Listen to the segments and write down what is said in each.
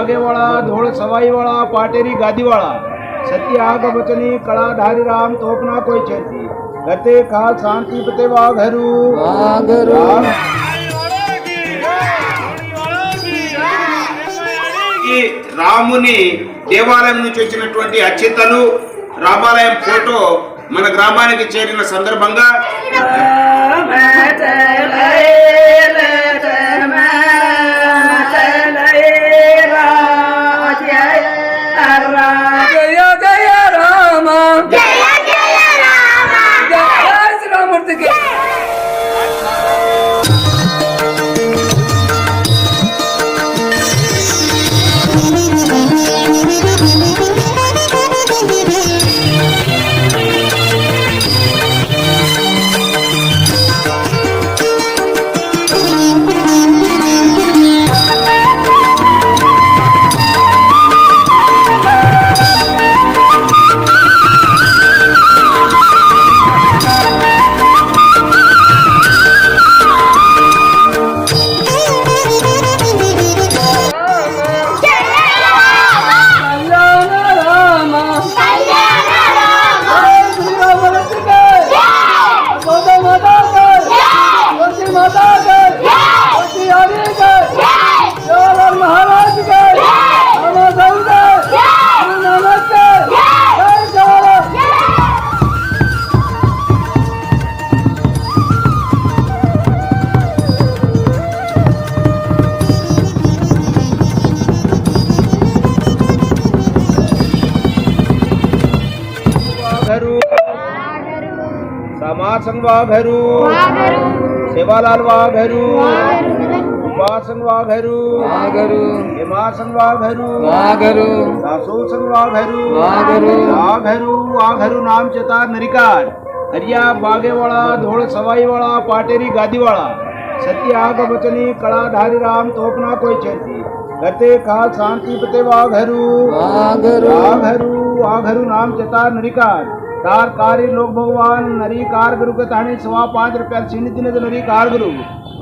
વાળા ધોળ સવાઈ વાળા પાટેરી ગાદી વાળા સત્ય આગ વચની કળા ધારી રામ તોપના કોઈ છેતી ગતે ખાલ શાંતિ પતે વાઘરું રામ ఈ రాముని దేవాలయం నుంచి వచ్చినటువంటి అచ్యుతలు రామాలయం ఫోటో మన గ్రామానికి చేరిన సందర్భంగా समाज संग वाह भैरू सेवालाल वाह भैरू कुमार संग वाह भैरू वागरु हेमार संग वाह भैरू वागरु दासो संग वाह भैरू वागरु वाह भैरू वाह भैरू नाम चेता नरिकार हरिया बागेवाड़ा धोळ सवाईवाड़ा पाटेरी गादीवाड़ा सत्य आग बचनी कड़ा धारी राम तोपना कोई चेती। करते काल शांति पते वाघरू। वाघरू। वाघरू नाम चता नरिकार तार कार्य लोक भगवान नरी कार गुरु के ताणे सवा पांच रुपया सीनी दिन नरी कार गुरु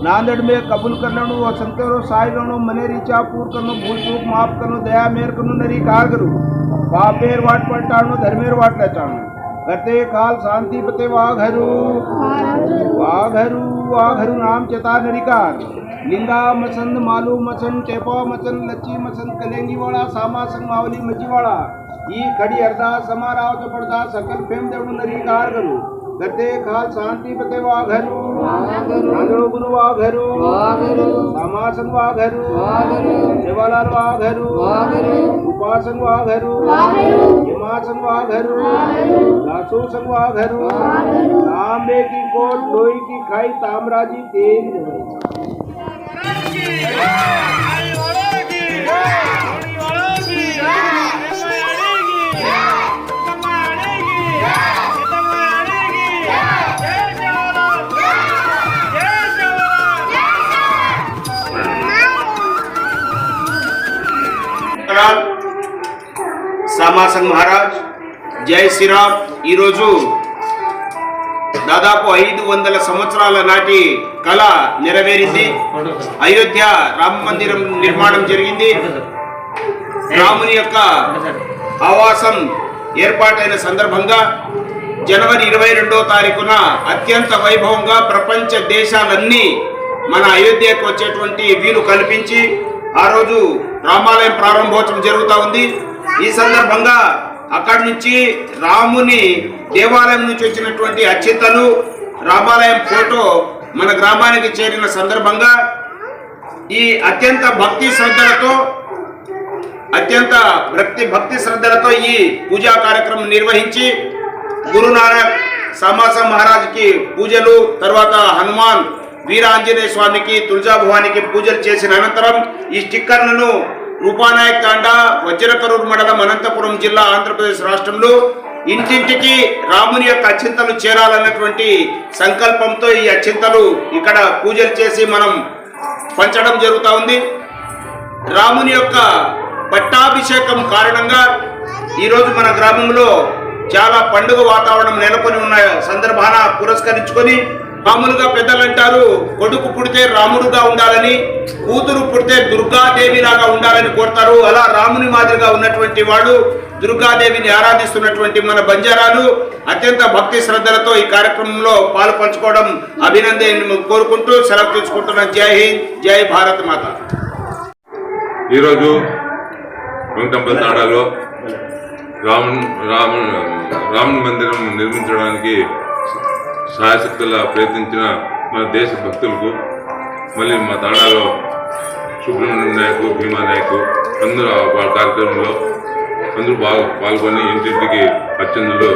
नांदेड़ में कबूल करनो और संतरो साई रणो मने रीचा पूर करनो भूल चूक माफ करनो दया मेर करनो नरी कार गुरु पापेर वाट पलटाणो धर्मेर वाट लचाणो करते काल शांति पते वाघरु वाघरु वाघरु नाम चता नरिकार लिंदा मसंद मालू मसंद टेपा मसंद लच्छी मसंद कलेंगीवाड़ा सामा संग मावली मजीवाड़ा ई खड़ी अरदास समाराव तो पड़दास सकल फेम देव नरी कार करू। गद्दे, खाल, शांति, पते वा घरू। नांदड़ो गुरु वा घरू। सामा संग वा घरू। सेवालाल वा घरू। उपासन वा घरू। हिमा संग वा घरू। लासो संग वा घरू। तांबे की कोट लोई की खाई, ताम्राजी तेज तेरी సామాసంగ్ మహారాజ్ జై శ్రీరామ్. ఈరోజు దాదాపు ఐదు వందల సంవత్సరాల నాటి కళ నెరవేరింది. అయోధ్య రామ మందిరం నిర్మాణం జరిగింది. రాముని యొక్క ఆవాసం ఏర్పాటైన సందర్భంగా జనవరి ఇరవై రెండో తారీఖున అత్యంత వైభవంగా ప్రపంచ దేశాలన్నీ మన అయోధ్యకు వచ్చేటువంటి వీలు కల్పించి ఆ రోజు రామాలయం ప్రారంభోత్సవం జరుగుతూ ఉంది. ఈ సందర్భంగా అక్కడి నుంచి రాముని దేవాలయం నుంచి వచ్చినటువంటి అచ్యుతలు రామాలయం ఫోటో మన గ్రామానికి చేరిన సందర్భంగా ఈ అత్యంత భక్తి శ్రద్ధలతో అత్యంత భక్తి భక్తి శ్రద్ధలతో ఈ పూజా కార్యక్రమం నిర్వహించి గురునానక్ సమాస మహారాజ్కి పూజలు తర్వాత హనుమాన్ వీర ఆంజనేయ స్వామికి తులజా భవానికి పూజలు చేసిన అనంతరం ఈ స్టిక్కర్లను రూపానాయక్ తాండా వజ్రకరూర్ మండలం అనంతపురం జిల్లా ఆంధ్రప్రదేశ్ రాష్ట్రంలో ఇంటింటికి రాముని యొక్క అచ్చింతలు చేరాలన్నటువంటి సంకల్పంతో ఈ అచ్చింతలు ఇక్కడ పూజలు చేసి మనం పంచడం జరుగుతూ ఉంది. రాముని యొక్క పట్టాభిషేకం కారణంగా ఈరోజు మన గ్రామంలో చాలా పండుగ వాతావరణం నెలకొని ఉన్న సందర్భాన పురస్కరించుకొని మామూలుగా పెద్దలు అంటారు కొడుకు పుడితే రాముడుగా ఉండాలని కూతురు పుడితే దుర్గాదేవి లాగా ఉండాలని కోరుతారు. అలా రాముని మాదిరిగా ఉన్నటువంటి వాడు దుర్గాదేవిని ఆరాధిస్తున్నటువంటి మన బంజారాలు అత్యంత భక్తి శ్రద్ధలతో ఈ కార్యక్రమంలో పాలు పంచుకోవడం అభినందన కోరుకుంటూ సెలవు తీసుకుంటున్నాం. జై హింద్ జై భారత్ మాత. ఈరోజు వెంకటంపల్లి తాడాలో రాముని రాము రాముని మందిరం నిర్మించడానికి సాయశక్తులా ప్రయత్నించిన మన దేశ భక్తులకు మళ్ళీ మా తాడాలో సుబ్రహ్మణ్యం నాయకు భీమా నాయకు అందరూ కార్యక్రమంలో అందరూ బాగా పాల్గొని ఇంటింటికి అత్యందులు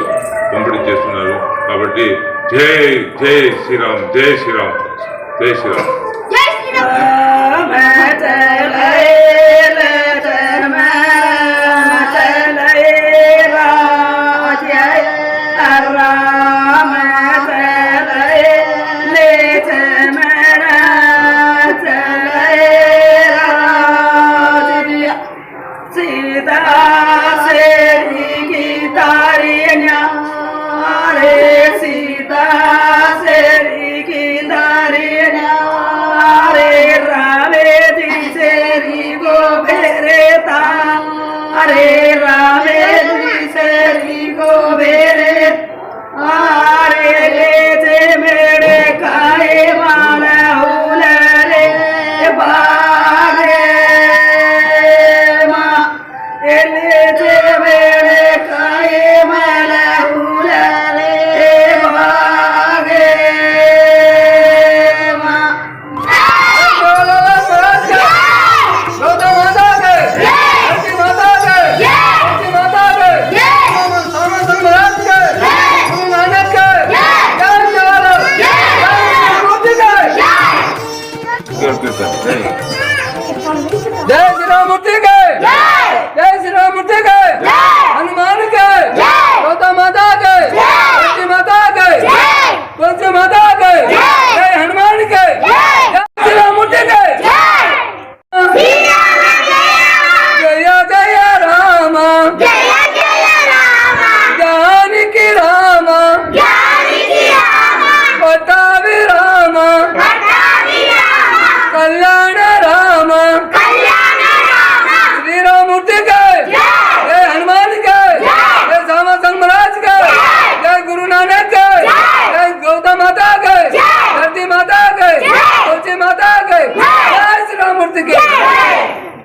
పంపిణీ చేస్తున్నారు. కాబట్టి జై జై శ్రీరామ్ జై శ్రీరామ్ జై శ్రీరామ్. ಜಯ ಶ್ರೀರಾಮಮೂರ್ತಿಗೆ